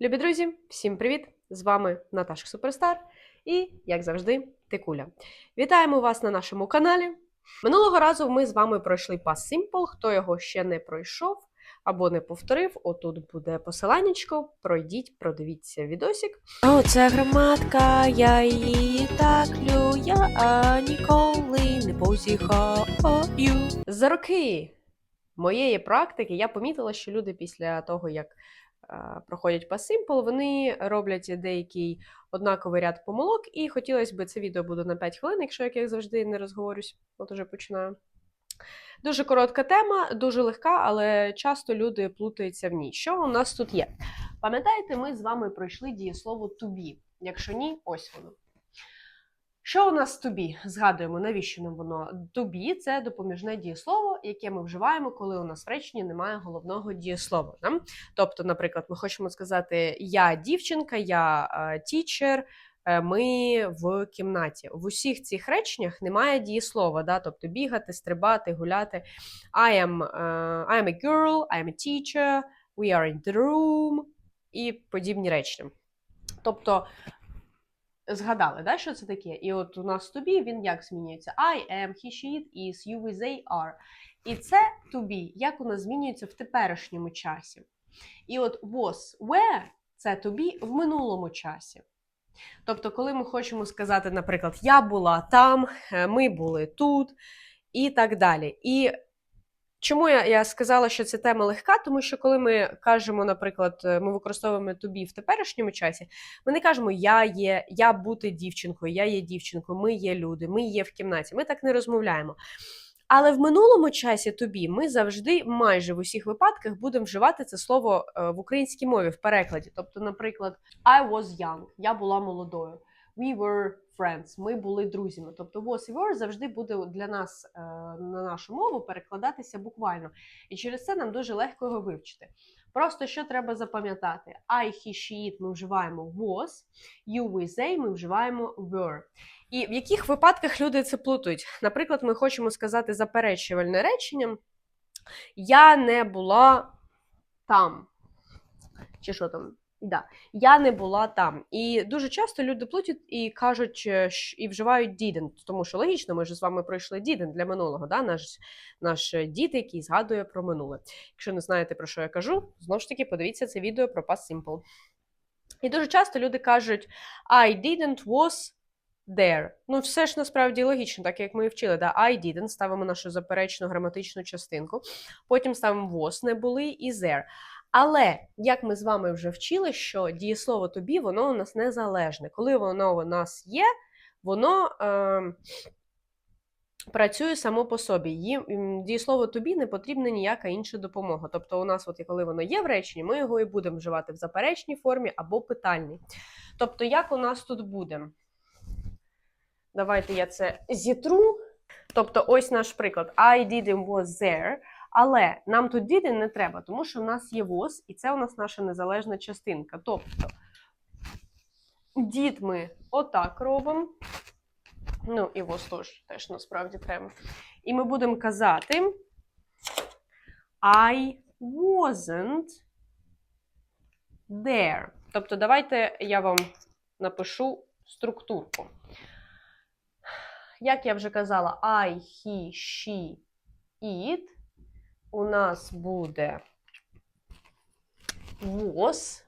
Любі друзі, всім привіт! З вами Наташа Суперстар і, як завжди, Тикуля. Вітаємо вас на нашому каналі. Минулого разу ми з вами пройшли Pass Simple. Хто його ще не пройшов або не повторив, отут буде посиланнячко. Пройдіть, продивіться відосик. О, це граматка, я її так лю, я ніколи не позіхаю. За роки моєї практики я помітила, що люди після того, як проходять по Simple, вони роблять деякий однаковий ряд помилок, і хотілося б це відео буде на 5 хвилин, якщо як я завжди не розговорюсь, от уже починаю. Дуже коротка тема, дуже легка, але часто люди плутаються в ній. Що у нас тут є? Пам'ятаєте, ми з вами пройшли дієслово to be. Якщо ні, ось воно. Що у нас be? Згадуємо, навіщо нам воно? Be – це допоміжне дієслово, яке ми вживаємо, коли у нас в реченні немає головного дієслова. Да? Тобто, наприклад, ми хочемо сказати Я дівчинка, я е, тічер, е, ми в кімнаті. В усіх цих реченнях немає дієслова, да? тобто бігати, стрибати, гуляти. I am, е, I am a girl, I am a teacher, we are in the room і подібні речення. Тобто, згадали, да, що це таке? І от у нас to be, він як змінюється? I am, he, she, it, is, you, we, they, are. І це to be, як у нас змінюється в теперішньому часі. І от was, were – це to be в минулому часі. Тобто, коли ми хочемо сказати, наприклад, я була там, ми були тут і так далі. І чому я, я сказала, що ця тема легка? Тому що коли ми кажемо, наприклад, е, ми використовуємо be в теперішньому часі, ми не кажемо я є, я бути дівчинкою, я є дівчинкою, ми є люди, ми є в кімнаті. Ми так не розмовляємо. Але в минулому часі be ми завжди, майже в усіх випадках, будемо вживати це слово е, в українській мові в перекладі. Тобто, наприклад, I was young, я була молодою. We were friends, ми були друзями. Тобто was і were завжди буде для нас е, на нашу мову перекладатися буквально. І через це нам дуже легко його вивчити. Просто що треба запам'ятати: I, he, she, it ми вживаємо was, you, we, they ми вживаємо were. І в яких випадках люди це плутають? Наприклад, ми хочемо сказати заперечувальне речення: Я не була там. Чи що там? Да. Я не була там. І дуже часто люди плутають і кажуть, е, щ- і вживають didn't, тому що логічно, ми ж з вами пройшли didn't для минулого, да? наш, наш е, дід, який згадує про минуле. Якщо не знаєте, про що я кажу, знову ж таки, подивіться це відео про Past Simple. І дуже часто люди кажуть I didn't was there. Ну, все ж насправді логічно, так як ми і вчили. Да? I didn't, ставимо нашу заперечну граматичну частинку. Потім ставимо was не були і there. Але як ми з вами вже вчили, що дієслово be, воно у нас незалежне. Коли воно у нас є, воно е, працює само по собі. Дієслово be не потрібна ніяка інша допомога. Тобто, у нас, от, коли воно є в реченні, ми його і будемо вживати в заперечній формі або питальній. Тобто, як у нас тут буде? Давайте я це зітру. Тобто, ось наш приклад. I didn't was there. Але нам тут didn't не треба, тому що в нас є was, і це у нас наша незалежна частинка. Тобто, did ми отак робимо. Ну, і was теж, теж насправді треба. І ми будемо казати I wasn't there. Тобто, давайте я вам напишу структурку. Як я вже казала, I, he, she, it. У нас буде was.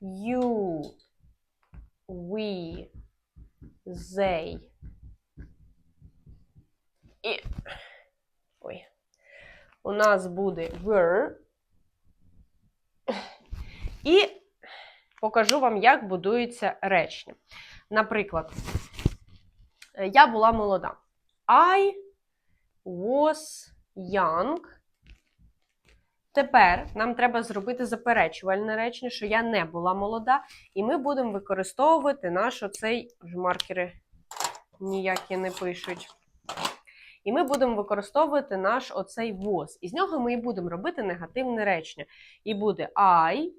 You, we, they. І. Ой. У нас буде were. І покажу вам, як будується речення. Наприклад, я була молода. I was young. Тепер нам треба зробити заперечувальне речення, що я не була молода, і ми будемо використовувати наш оцей маркери ніякі не пишуть. І ми будемо використовувати наш оцей was. І з нього ми і будемо робити негативне речення. І буде I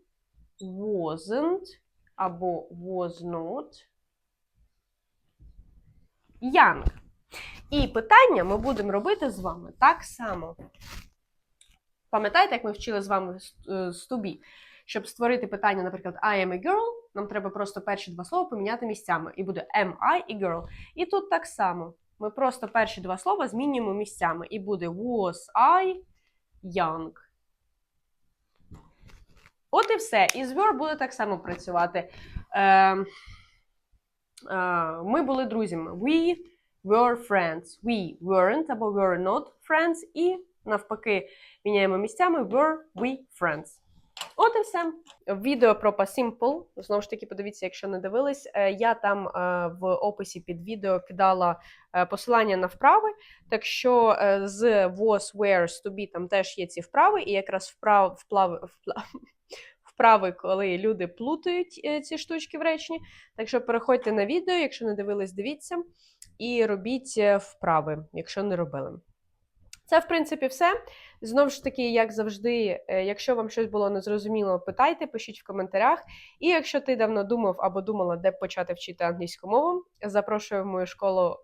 wasn't або was not young. І питання ми будемо робити з вами так само. Пам'ятаєте, як ми вчили з вами з е, be? Щоб створити питання, наприклад, I am a girl, нам треба просто перші два слова поміняти місцями. І буде am I a girl. І тут так само. Ми просто перші два слова змінюємо місцями. І буде was I young. От і все. І з verb буде так само працювати. Е, е, ми були друзями. We were friends. We weren't або were not friends. І навпаки, міняємо місцями were we friends. От і все. Відео про Simple. Знову ж таки, подивіться, якщо не дивились. Е, Я там е, в описі під відео кидала е, посилання на вправи. Так що з was, were, to be там теж є ці вправи, і якраз вправ, вплави, впла- вправи, коли люди плутають е, ці штучки в реченні. Так що переходьте на відео, якщо не дивились, дивіться, і робіть е, вправи, якщо не робили. Це, в принципі, все. Знову ж таки, як завжди, е, якщо вам щось було незрозуміло, питайте, пишіть в коментарях. І якщо ти давно думав або думала, де почати вчити англійську мову, запрошую в мою школу.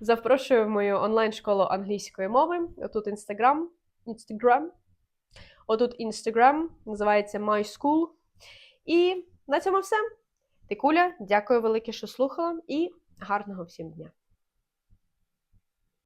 Запрошую в мою онлайн-школу англійської мови. Отут Інстаграм. Інстаграм. Отут Інстаграм, називається My School. І на цьому все. Ти Куля, дякую велике, що слухала, і гарного всім дня!